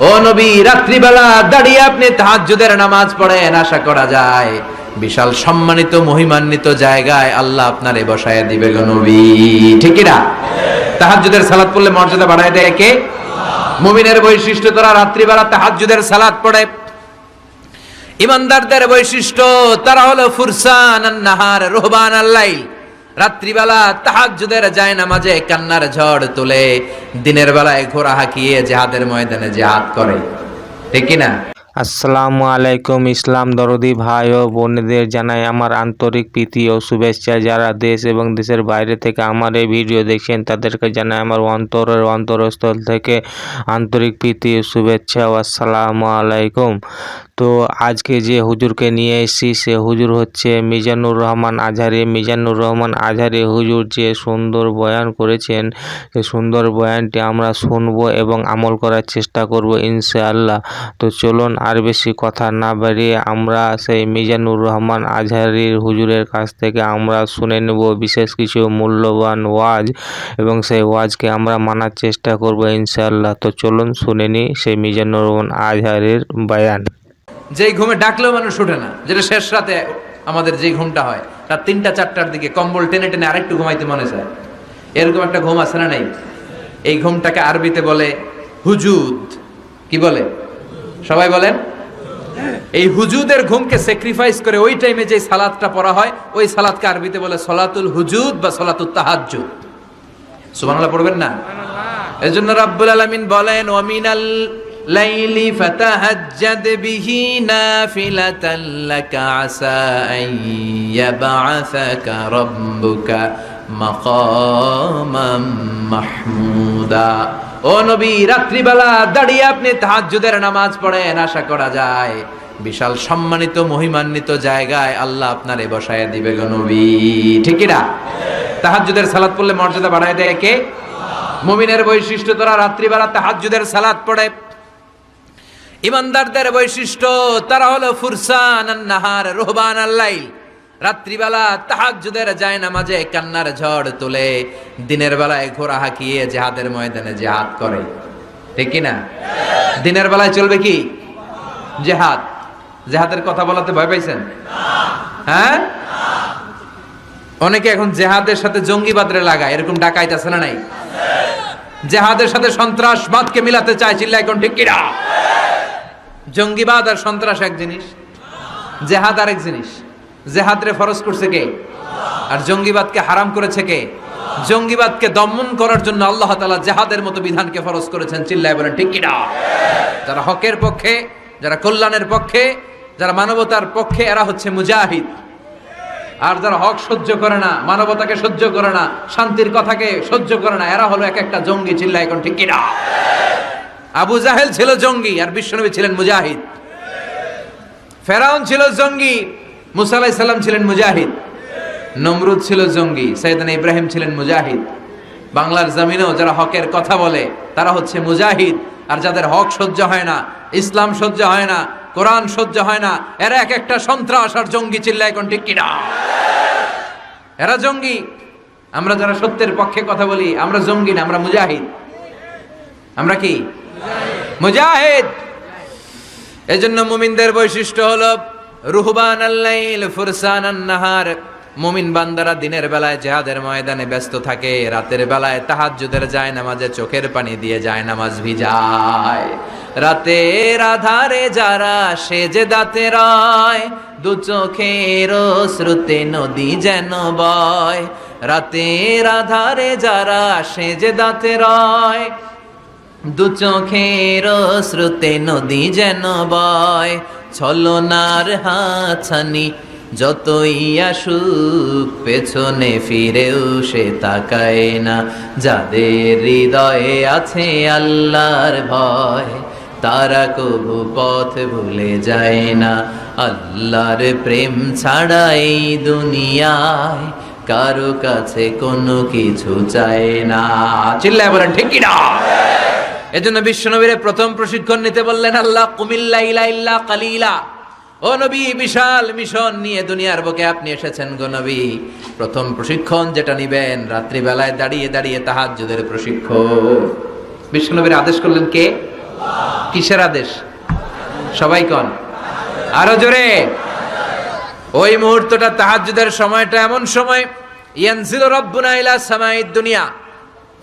ও নবী, রাত্রিবেলা দাঁড়িয়ে আপনি তাহাজ্জুদের নামাজ পড়েন, আশা করা যায়। বিশাল সম্মানিত, মহিমান্বিত জায়গায় আল্লাহ আপনার আপনারে বসায় দিবে গো নবী। ঠিক না? তাহাজ্জুদের সালাত পড়লে মর্যাদা বাড়ায় দেয় কে? মুমিনের বৈশিষ্ট্য তোরা রাত্রিবেলা তাহাজ্জুদের সালাত পড়ে। ইমানদারদের বৈশিষ্ট্য তারা হলো ফুরসান নাহার রোহবান আল্লাইল। রাত্রিবেলা তাহাজুদের যায় নামাজে কান্নার ঝড় তুলে, দিনের বেলায় ঘোড়া হাঁকিয়ে জেহাদের ময়দানে যে হাত করে। ঠিক না আসসালামু আলাইকুম ইসলাম দরদি ভাই ও বোনেদের জানাই আমার আন্তরিক প্রীতি ও শুভেচ্ছা। যারা দেশ এবং দেশের বাইরে থেকে আমার এই ভিডিও দেখছেন, তাদেরকে জানাই আমার অন্তরের অন্তরস্থল থেকে আন্তরিক প্রীতি ও শুভেচ্ছা ও আসসালামু আলাইকুম। তো আজকে যে হুজুরকে নিয়ে এসেছি, সে হুজুর হচ্ছে মিজানুর রহমান আজহারি। মিজানুর রহমান আজহারি হুজুর যে সুন্দর বয়ান করেছেন, সে সুন্দর বয়ানটি আমরা শুনব এবং আমল করার চেষ্টা করব ইনশাআল্লাহ। তো চলুন আর বেশি কথা না বাড়িয়ে আমরা সেই মিজানুর রহমান আজহারির হুজুরের কাছ থেকে আমরা শুনে নেব বিশেষ কিছু মূল্যবান ওয়াজ এবং সেই ওয়াজকে আমরা মানার চেষ্টা করব ইনশাআল্লাহ। তো চলুন শুনে নিই সেই মিজানুর রহমান আজহারির বায়ান। যেই ঘুমে ডাকলেও মানুষ ওঠে না, যেটা শেষ রাতে আমাদের যে ঘুমটা হয়, রাত তিনটা, চারটার দিকে কম্বল টেনে টেনে আরেকটু ঘুমাইতে মনে চায়। এরকম একটা ঘুম আছে না নাই? এই ঘুমটাকে আরবিতে বলে হুজুদ। কি বলে? সবাই বলেন, এই হুজুদের ঘুমকে স্যাক্রিফাইস করে ওই টাইমে যে সালাদটা পড়া হয়, ওই সালাদকে আরবিতে বলে সলাতুল হুজুদ বা সলাতুল তাহাজ্জুদ। সুবহানাল্লাহ, পড়বেন না? এজন্য রাব্বুল আলামিন বলেন ওয়ামিনাল লাইলি ফাতাহাজ্জাদ বিহি নাফিলাতান, লাকা আসা আন ইয়াবআসাকা রাব্বুকা। মাকামাম মাহমুদা। ও নবী, রাত্রিবেলা দাঁড়িয়ে আপনি তাহাজ্জুদের নামাজ পড়েন, আশা করা যায় বিশাল সম্মানিত, মহিমান্বিত জায়গায় আল্লাহ আপনারে বসায় দিবে গো নবী। ঠিক কি না? তাহাজ্জুদের সালাত পড়লে মর্যাদা বাড়ায় দেয় কে? মুমিনের বৈশিষ্ট্য তোরা রাত্রিবেলা তাহাজ্জুদের সালাত পড়ে। ইমানদারদের বৈশিষ্ট্য, তারা হলো ফুরসান নাহার রোহবান আল্লাইল রাত্রিবেলা তাহাজ্জুদের যায় নামাজে কান্নার ঝড় তুলে, দিনের বেলায় ঘোড়া হাঁকিয়ে জেহাদের ময়দানে জেহাদ করে। ঠিক না? দিনের বেলায় চলবে কি? জেহাদ। জেহাদের কথা বলাতে ভয় পাইছেন? হ্যাঁ? অনেকে এখন জেহাদের সাথে জঙ্গিবাদরে লাগায়, এরকম ডাকাইতে আছে না নাই? জেহাদের সাথে সন্ত্রাসবাদকে মিলাতে চায় এখন ঠিক কিনা জঙ্গিবাদ আর সন্ত্রাস এক জিনিস, জেহাদ আর এক জিনিস। জেহাদ রে ফরজ করছে কে? আর জঙ্গিবাদকে হারাম করেছে কে? জঙ্গিবাদকে দমন করার জন্য আল্লাহ তালা জেহাদের মতো বিধানকে ফরজ করেছেন, চিল্লায় বলেন, ঠিক কিনা? যারা হকের পক্ষে, যারা কল্যাণের পক্ষে, যারা মানবতার পক্ষে, এরা হচ্ছে মুজাহিদ। আর যারা হক সহ্য করে না, মানবতাকে সহ্য করে না, শান্তির কথাকে সহ্য করে না, এরা হলো এক একটা জঙ্গি চিল্লা এখন ঠিক কিনা? আবু জাহেল ছিল জঙ্গি, আর বিশ্বনবী ছিলেন মুজাহিদ। ফেরাউন ছিল জঙ্গি মুসা আলাইহিস সালাম ছিলেন মুজাহিদ, নমরুদ ছিল জঙ্গি সৈয়দানা ইব্রাহিম ছিলেন মুজাহিদ। বাংলার জমিনেও যারা হকের কথা বলে, তারা হচ্ছে মুজাহিদ। আর যাদের হক সহ্য হয় না, ইসলাম সহ্য হয় না, কোরআন সহ্য হয় না, এরা এক একটা সন্ত্রাস আর জঙ্গি চিল্লায় ঠিক কিনা? এরা জঙ্গি। আমরা যারা সত্যের পক্ষে কথা বলি, আমরা জঙ্গি না, আমরা মুজাহিদ। আমরা কি? মুজাহিদ। এজন্য মুমিনদের বৈশিষ্ট্য হলো রুহবান আল্লাইল ফুরসান নাহার। মুমিন বান্দারা দিনের বেলায় জেহাদের ময়দানে ব্যস্ত থাকে, রাতের বেলায় তাহাজ্জুদের যায় নামাজে, চোখের পানি দিয়ে যায় নামাজ ভিজায়। রাতের আধারে যারা সেজে দাতে রায়, দু চোখের শ্রুতে নদী যেন বয়। রাতের আধারে যারা সেজে দাতে রয়, দু চোখের শ্রুতে নদী যেন বয়। ছলনার হাছানি, যতই আসুক, পেছনে ফিরেও সে তাকায় না। যাদের হৃদয়ে আছে আল্লাহর ভয়, তারা কবু পথ ভুলে যায় না। আল্লাহর প্রেম ছাড়া এই দুনিয়ায় কারও কাছে কোনো কিছু চায় না। চিল্লায় বলেন, ঠিক না এজন্য বিশ্বনবীর প্রথম প্রশিক্ষণ নিতে বললেন, আল্লাহ কুমিল্লা ইলা কালিলা। ও নবী, বিশাল মিশন নিয়ে দুনিয়ার বুকে আপনি এসেছেন গো নবী। প্রথম প্রশিক্ষণ যেটা নিবেন, রাত্রিবেলায় দাঁড়িয়ে দাঁড়িয়ে তাহাজ্জুদের প্রশিক্ষণ। বিশ্বনবীর আদেশ করলেন কে? কিসের আদেশ? সবাই কন। আরও জোরে। ওই মুহূর্তটা তাহাজ্জুদের সময়টা এমন সময়, ইয়ানজিলু রব্বুনা ইলা দুনিয়া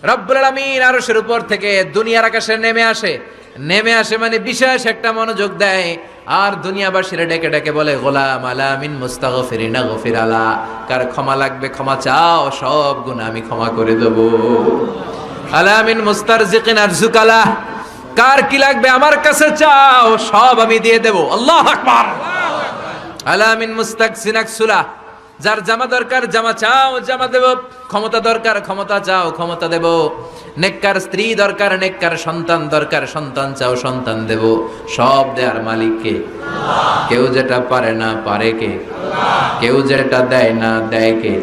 রব্বুল আলামিন আরশের উপর থেকে দুনিয়ার আকাশে নেমে আসে। নেমে আসে মানে বিশেষ একটা মনোযোগ দেয়। আর দুনিয়াবাসীরা ডেকে ডেকে বলে, গোলাম আলামিন মুস্তাগফিরিনা গফির আলা। কার ক্ষমা লাগবে, ক্ষমা চাও, সব গুণ আমি ক্ষমা করে দেব। আলামিন মুস্তারজিকিন আরজুকালা। কার কি লাগবে আমার কাছে চাও, সব আমি দিয়ে দেব। আল্লাহ আকবার। আলামিন মুস্তাক সিনাকসুলা যার জামা দরকার, জামা চাও, জামা দেব। ক্ষমতা দরকার, ক্ষমতা চাও, ক্ষমতা দেব। নেককার স্ত্রী দরকার, নেককার সন্তান দরকার, সন্তান চাও, সন্তান দেব। সব দেয়ার মালিককে। কেউ যেটা পারে না, পারে কে? কেউ যেটা দেয় না, দেয় কে?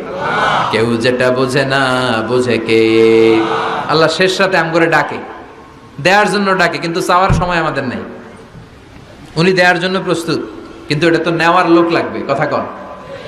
কেউ যেটা বোঝে না, বোঝে কে? আল্লাহ শেষ সাথে আম করে ডাকে। দেওয়ার জন্য ডাকে, কিন্তু চাওয়ার সময় আমাদের নেই। উনি দেওয়ার জন্য প্রস্তুত, কিন্তু এটা তো নেওয়ার লোক লাগবে, কথা কন।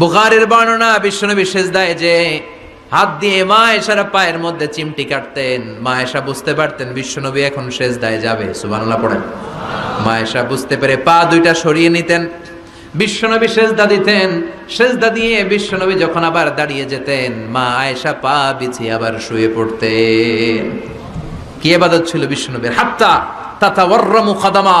বুখারের বর্ণনা, বিশ্বনবী সেজদায় যে হাত দিয়ে মা এসার পায়ের মধ্যে চিমটি কাটতেন, মা এসা বুঝতে পারতেন বিশ্বনবী এখন সেজদায় যাবে, সুবহানাল্লাহ পড়েন। মা এসা বুঝতে পেরে পা দুইটা সরিয়ে নিতেন, বিশ্বনবী সেজদা দিতেন, সেজদা দিয়ে বিশ্বনবী যখন আবার দাঁড়িয়ে যেতেন, মা আয়েশা পা বিছিয়ে আবার শুয়ে পড়তেন। কি এবাদত ছিল বিশ্বনবীর? হাত্তা তাতা ওয়ার্রামু খাদামা।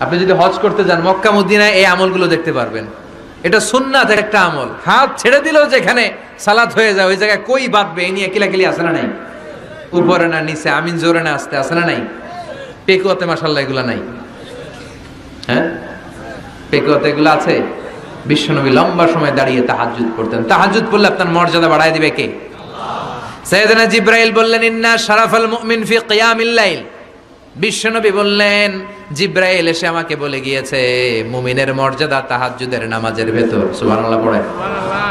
আপনি যদি হজ করতে যান মক্কা, মদিনায় এই আমলগুলো দেখতে পারবেন। এটা সুন্নাত একটা আমল। হাত ছেড়ে দিলেও যেখানে সালাত হয়ে যায়, ওই জায়গায় কই বাঁধবে? এ নিয়ে কিলাকিলি আসে না নাই? উপরে না নিচে, আমিন জোরে না আসতে আসে না নাই? পেকুয়াতে মাসাল্লাহ এগুলো নাই। হ্যাঁ? পেকুয়াতে এগুলো আছে। বিশ্বনবী লম্বা সময় দাঁড়িয়ে তাহাজ্জুদ পড়তেন। তাহাজ্জুদ পড়লে আপনার মর্যাদা বাড়ায় দিবে কে? সৈয়দনা জিব্রাইল বললেন, ইন্না শারাফাল মুমিন ফি কিয়ামিল লাইল। বিশ্বনবী বললেন জিব্রাইল এসে আমাকে বলে গিয়েছে মুমিনের মর্যাদা তাহাজ্জুদের নামাজের ভেতর। সুবহানাল্লাহ পড়ে।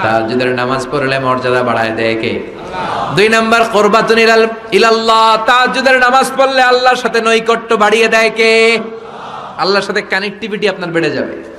তাহাজ্জুদের নামাজ পড়লে মর্যাদা বাড়ায় দেয় কে? দুই নাম্বার কোরবাতুন ইলাল ইলাল্লাহ তাহাজ্জুদের নামাজ পড়লে আল্লাহর সাথে নৈকট্য বাড়িয়ে দেয় কে? আল্লাহর সাথে কানেক্টিভিটি আপনার বেড়ে যাবে।